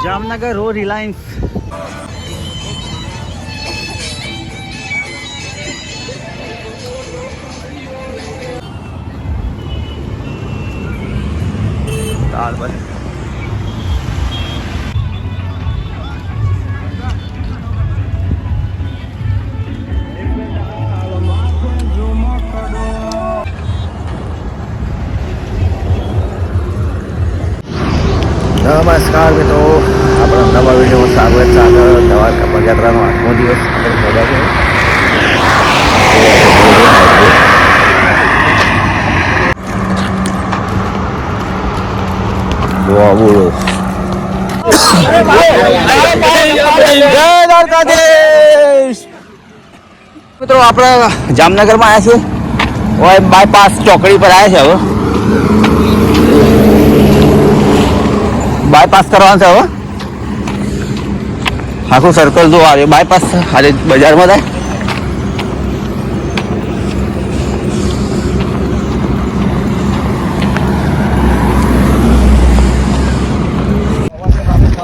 Jamnagar road Reliance દાળ બસ નમસ્કાર મિત્રો નવા વિડીયોમાં સ્વાગત સાગર દ્વારકા પદયાત્રાનો આઠમો દિવસ મિત્રો, આપણે જામનગરમાં આવ્યા છે ઓય બાયપાસ ચોકડી પર આવ્યા છે હવે. બાયપાસ કરવાનું છે હવે. આખું સર્કલ જો આવે બાયપાસ આજે બજારમાં થાય.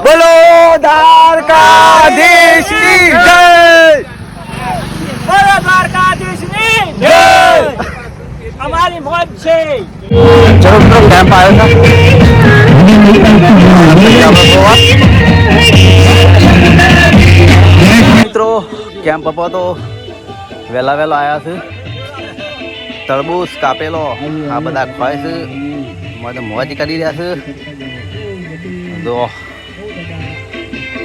બોલો દ્વારકાધીશની જય! બોલો દ્વારકાધીશની જય! અમારી મોજ છે. ચલો કેમ્પ આવ્યો છે. મિત્રો કેમ્પ હતો તો વહેલા વહેલા આવ્યા છે તરબૂચ કાપેલો આ બધા ખવાય છે મને મોજ કરી રહ્યા છે જો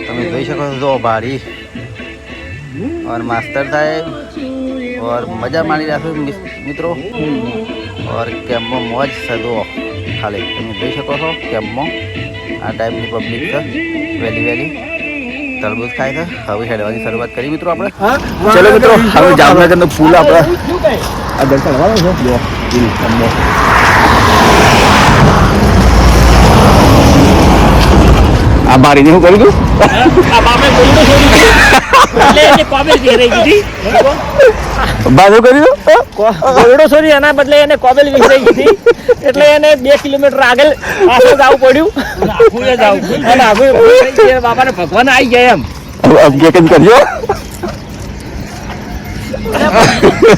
તમે જોઈ શકો છો જો ભાડી और मास्टर साहेब और मजा मानी રહ્યા છે મિસ- મિત્રો और કેમ્પમાં મોજ સદો ખાલી તમે જોઈ શકો છો કેમ્પમાં આ ટાઈપની પબ્લિક છે. વહેલી વહેલી તરબૂચ ખાય છે. હવે હેડવાની શરૂઆત કરી મિત્રો આપણે. ચલો મિત્રો હવે જામનગરનો ફૂલ આપણે આ દર્શન છે? આ બારીને શું કર્યું તું બાજુ કર્યું? તું? એના બદલે એને કોબેલ વિખરાઈ દીધી. એટલે એને બે કિલોમીટર આગળ પાછળ જવું પડ્યું. આખું એ જવું અને આખું એ વિખરાઈ ગઈ. બાપાને ભગવાન આવી ગયા એમ. અપડેટ કરજો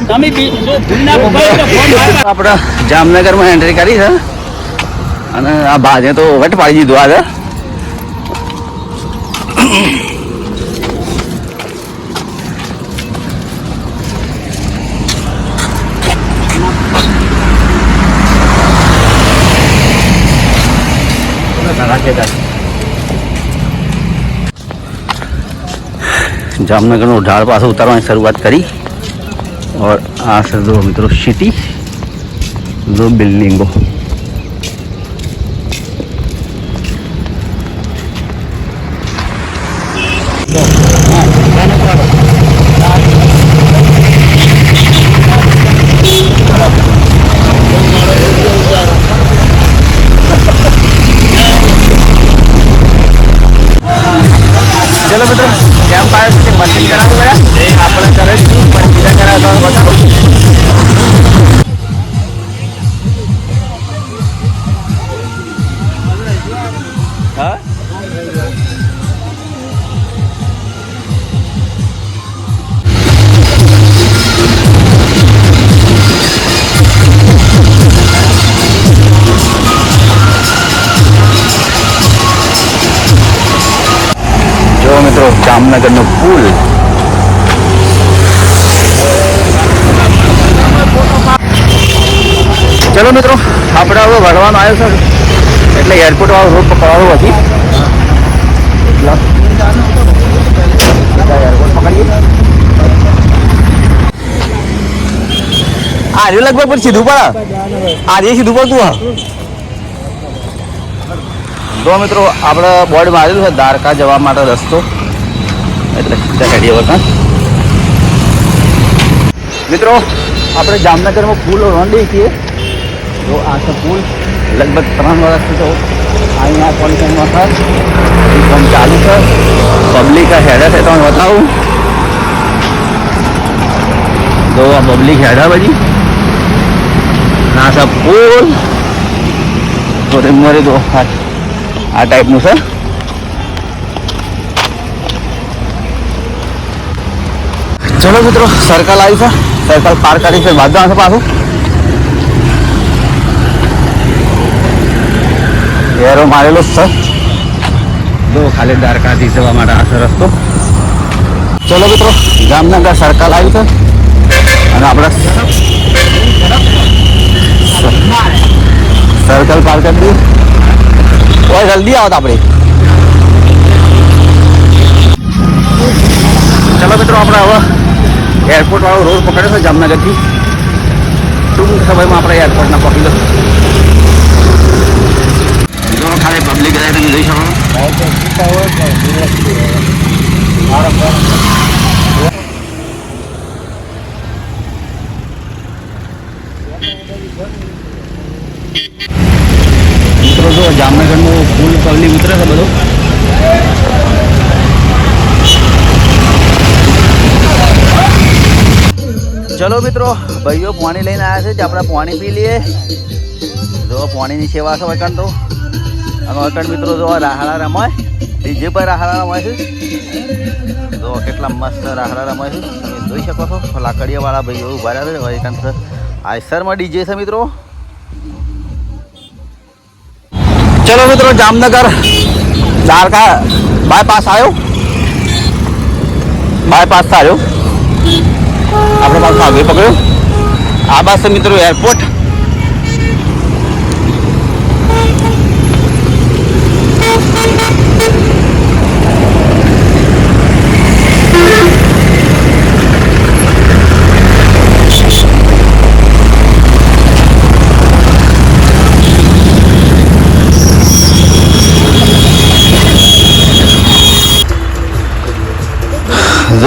તમે બી- જો ભૂલના મોબાઈલ તો ફોન મારવા આપણે જામનગરમાં એન્ટ્રી કરી છે. અને આ ભાજે તો વટ પાડી દીધું આજે. જામનગરનો ઢાળ પાસે ઉતારવાની શરૂઆત કરી और આ છે દો મિત્રો સિટી દો બિલ્ડિંગો જો જામનગરનો પુલ. ચલો મિત્રો, આપણે હવે વળવાનો આવ્યો છે. એટલે એરપોર્ટ વાળો રોડ પકડવાનો હતી એટલા બધા એરપોર્ટ પકડીએ. આ રહ્યું લગભગ પણ સીધું પડે આજે સીધું પડતું હા જો મિત્રો, આપણે બોર્ડ આવેલું છે દ્વારકા જવા માટે રસ્તો. એટલે સીધા હેડીએ વખત મિત્રો, આપણે જામનગરમાં પુલ રોંડી છીએ. જો આ છે પુલ લગભગ ત્રણ વર્ષથી તો અહીંયા કોન્ટેન્ટમાં થાય એકદમ ચાલુ છે. પબ્લિક હેડે છે, તમને બતાવું. તો આ પબ્લિક હેડા બધી. ના સર પુલ તો તે મરે દો આ ટાઈપનું છે. ચલો મિત્રો સર્કલ આવી છે. સર્કલ પાર કરી છે. બાજુ આવશે પાછું. એરો મારેલો જ છે. જો ખાલી દ્વારકાથી જવા માટે આ રસ્તો. ચલો મિત્રો જામનગર સર્કલ આવી છે. અને આપણે સર્કલ પાર કરી દઈએ. ઓય જલ્દી આવત આપણે. ચલો મિત્રો આપણે હવે એરપોર્ટ વાળો રોડ પકડ્યો છે જામનગરથી. ટૂંક સમયમાં આપણે એરપોર્ટના પકડી લઈશું જો ખાલી પબ્લિક રહે તમે જોઈ શકો. મિત્રો, જો જામનગરનું ફૂલ પબ્લિક ઉતરે છે બધું. ચલો મિત્રો, ભાઈઓ, પાણી લઈને આવ્યા છે આપણે પાણી પી લઈએ? જો પાણીની સેવા છે વકણ તો. અને વકણ મિત્રો, જો રાહડા રમાય, ડીજે પર રાહડા રમાય છે. જો કેટલા મસ્ત રાહડા રમાય છે. તમે જોઈ શકો છો લાકડીયાવાળા ભાઈઓ ઊભા રહ્યા છે. વકણ આયસરમાં ડીજે છે મિત્રો. ચલો મિત્રો, જામનગર દ્વારકા બાયપાસ આવ્યો. બાયપાસ આવ્યો. આપણે પાછું આગળ પકડ્યું. આ પાસે મિત્રો એરપોર્ટ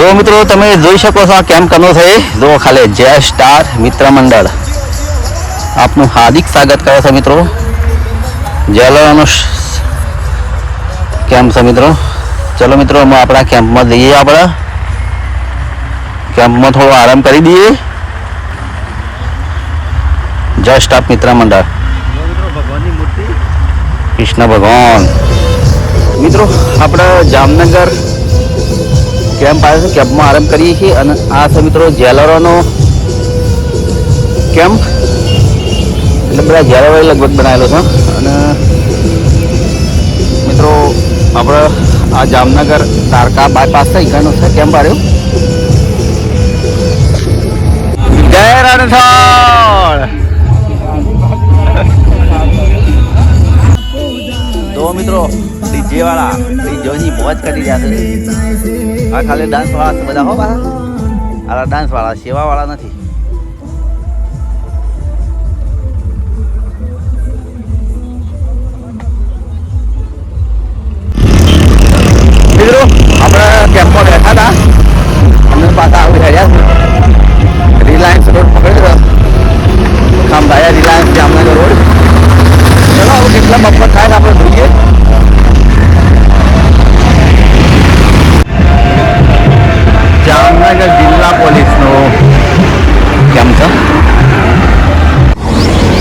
જો મિત્રો તમે જોઈ શકો છો આ કેમ્પ કરનો છે. જો ખાલી, જય સ્ટાર મિત્ર મંડળ. આપનું હાર્દિક સ્વાગત કરે છે મિત્રો. જેલનો કેમ્પ છે મિત્રો? ચલો મિત્રો, અમે આપણા કેમ્પમાં જઈએ આપણે. કેમ્પમાં થોડો આરામ કરી દઈએ. જય સ્ટાફ મિત્ર મંડળ. કૃષ્ણ ભગવાન. મિત્રો, આપણે જામનગર કેમ્પ આવ્યો છે? કેમ્પમાં આરંભ કરીએ છીએ અને આ છે મિત્રો જેલરોનો કેમ્પ. એટલે બધા જેલરો લગભગ બનાવેલો છે. અને મિત્રો, આપણે આ જામનગર તારકા બાયપાસ થઈ ગયાનો છે કેમ્પ આવ્યો જય રણછોડ! તો મિત્રો ડીજે વાળા ડીજોની મોજ કરી રહ્યા છે. આ ખાલી ડાન્સ વાળા છે બધા, હો પાછા. આ ડાન્સ વાળા સેવા વાળા નથી. મિત્રો, આપણે કેમ્પમાં બેઠા હતા. અમે પાછા આવી રહ્યા છે રિલાયન્સ રોડ પકડી પકડ્યો ખંભાયા રિલાયન્સ જામનગર રોડ ચલો હવે કેટલા મફત થાય આપણે જોઈએ. જામનગર જિલ્લા પોલીસનો કેમ છે?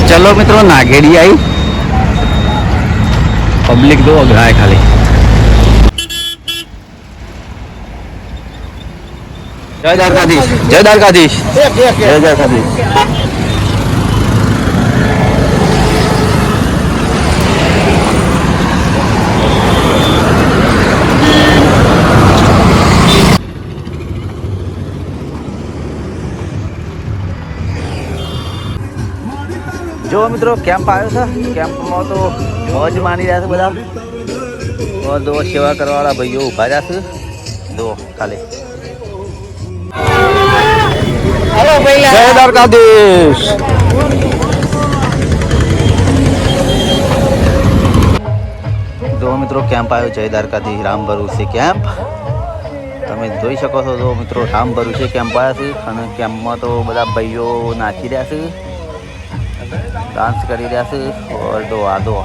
ચલો મિત્રો નાગેડી આવી પબ્લિક તો અઘરાય ખાલી. જય દ્વારકાધીશ જય દ્વારકાધીશ. જય દ્વારકાધીશ. જો મિત્રો કેમ્પ આવ્યો છે. કેમ્પમાં તો મોજ માની રહ્યા છે બધા. દો સેવા કરવાવાળા ભાઈઓ ઊભા રહ્યા છે. દો ખાલી. જય દ્વારકાધીશ. જો મિત્રો કેમ્પ આવ્યો જય દ્વારકાધીશ. રામ ભરૂસી કેમ્પ તમે જોઈ શકો છો જો મિત્રો રામ ભરૂસી કેમ્પ આવ્યા છે. અને કેમ્પમાં તો બધા ભાઈઓ નાચી રહ્યા છે. ડાન્સ કરી રહ્યા છે. દો આ દો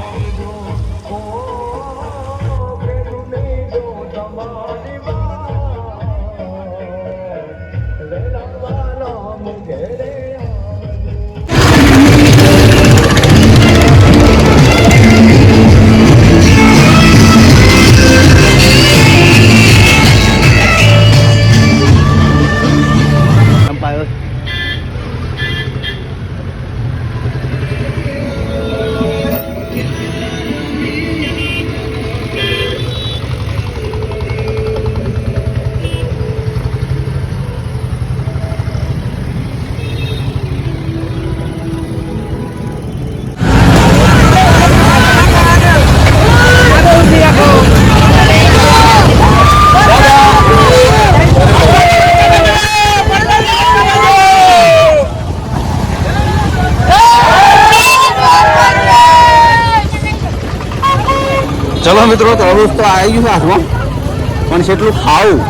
ચલો મિત્રો તરબૂચ તો આવી ગયું હાથમાં. પણ કેટલું ખાવું.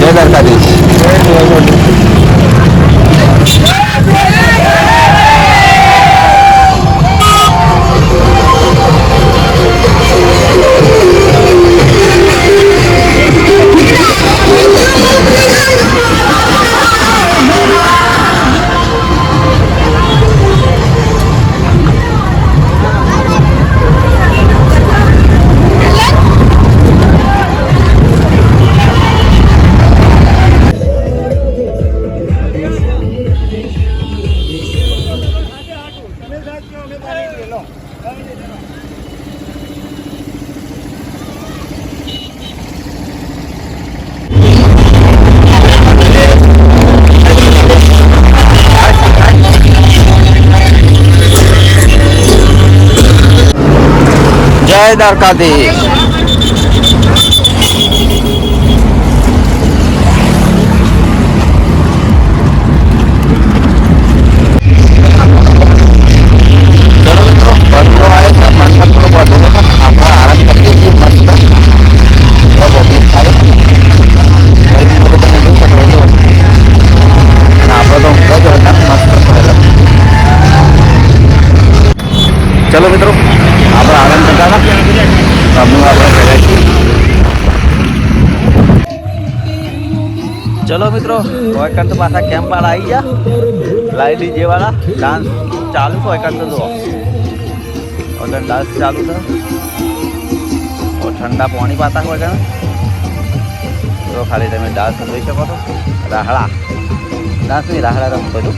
જય દ્વારકાધીશ. દ્વારકાધીશ ચલો મિત્રો ચલો મિત્રો વોયકંત પાછા કેમ્પ વાળા આવી ગયા. લાઈ ડીજે વાળા ડાન્સ ચાલુ છે વોયકંત જો ઉધર ડાન્સ ચાલુ છે ઠંડા પાણી પાતા હોય તો ખાલી તમે ડાન્સ જોઈ શકો છો. રાહડા ડાન્સ નહીં રાહડા રમતો છું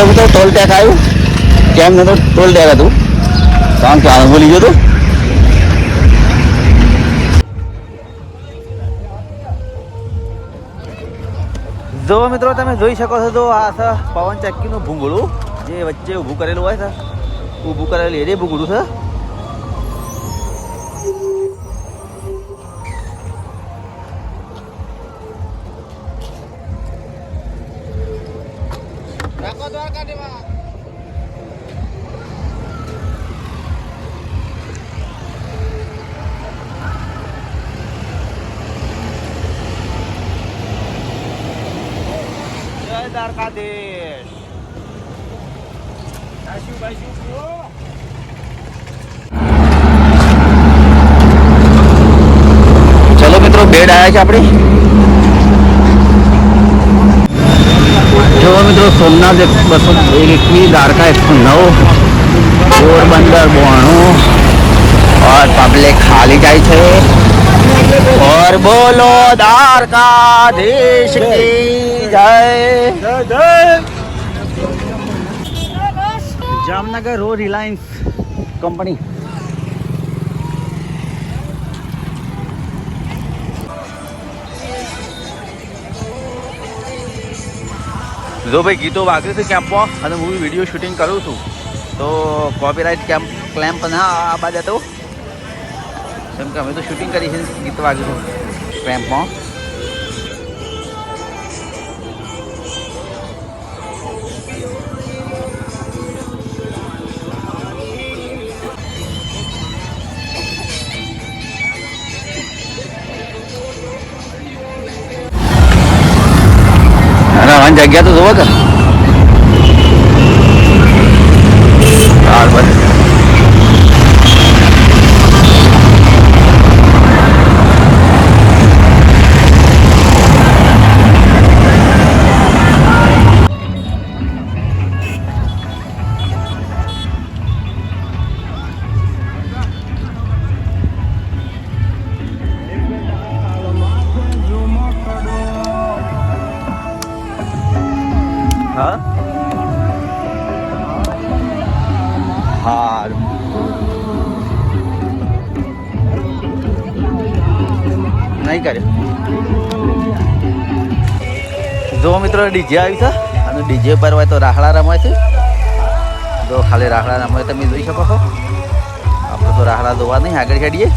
ચલો મિત્રો ટોલ ટેક આવ્યું. કેમ નતો? ટોલ ટેક હતું. કારણ કે આ બોલી ગયો હતું જો મિત્રો, તમે જોઈ શકો છો તો આ છે પવન ચક્કીનું ભૂંગળું. જે વચ્ચે ઊભું કરેલું હોય છે. ઊભું કરેલું એ ભૂંગળું છે. દ્વારકાધીશ. ચલો મિત્રો બેડ આવ્યા છે આપણે જો મિત્રો સોમનાથ એક બસો એકવી દ્વારકા એકસો નવ પોરબંદર બોણું और पब्लिक खाली જાય છે और बोलो द्वारकाधीश की जय જામનગર રો રિલાયન્સ કંપની જો ભાઈ ગીતો વાગ્યું છે કેમ્પમાં અને હું વીડિયો શૂટિંગ કરું છું. તો કોપીરાઇટ કેમ્પ ક્લેમ્પ ના આ આવા હતું. કેમ કે અમે તો શૂટિંગ કરી છે ગીત વાગ્યું છે કેમ્પમાં. જગ્યા તો જોવો કે જો મિત્રો ડીજે આવી છે, અને ડીજે પર હોય તો રાહડા રમાય છે. જો ખાલી રાહડા રમાય તમે જોઈ શકો છો. આપણે તો રાહડા દોવા નહીં, આગળ હેડીએ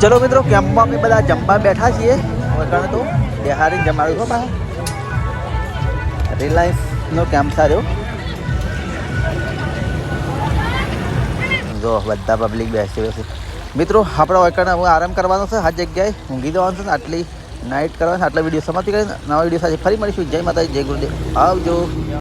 ચલો મિત્રો કેમ્પમાં અમે બધા જમવા બેઠા છીએ. વગણ તો બિહારી જમાડ્યું છો બહાર રિલાયન્સનો કેમ્પ સારો? જો, બધા પબ્લિક બેસી છે. મિત્રો, આપણા વળકાને હવે આરામ કરવાનો છે. આ જગ્યાએ ઊંઘી જવાનું છે ને આટલી નાઇટ કરવાની આટલા વીડિયો સમાપ્ત કરીને નવા વીડિયો સાથે ફરી મળીશું. જય માતાજી, જય ગુરુદેવ. આવજો.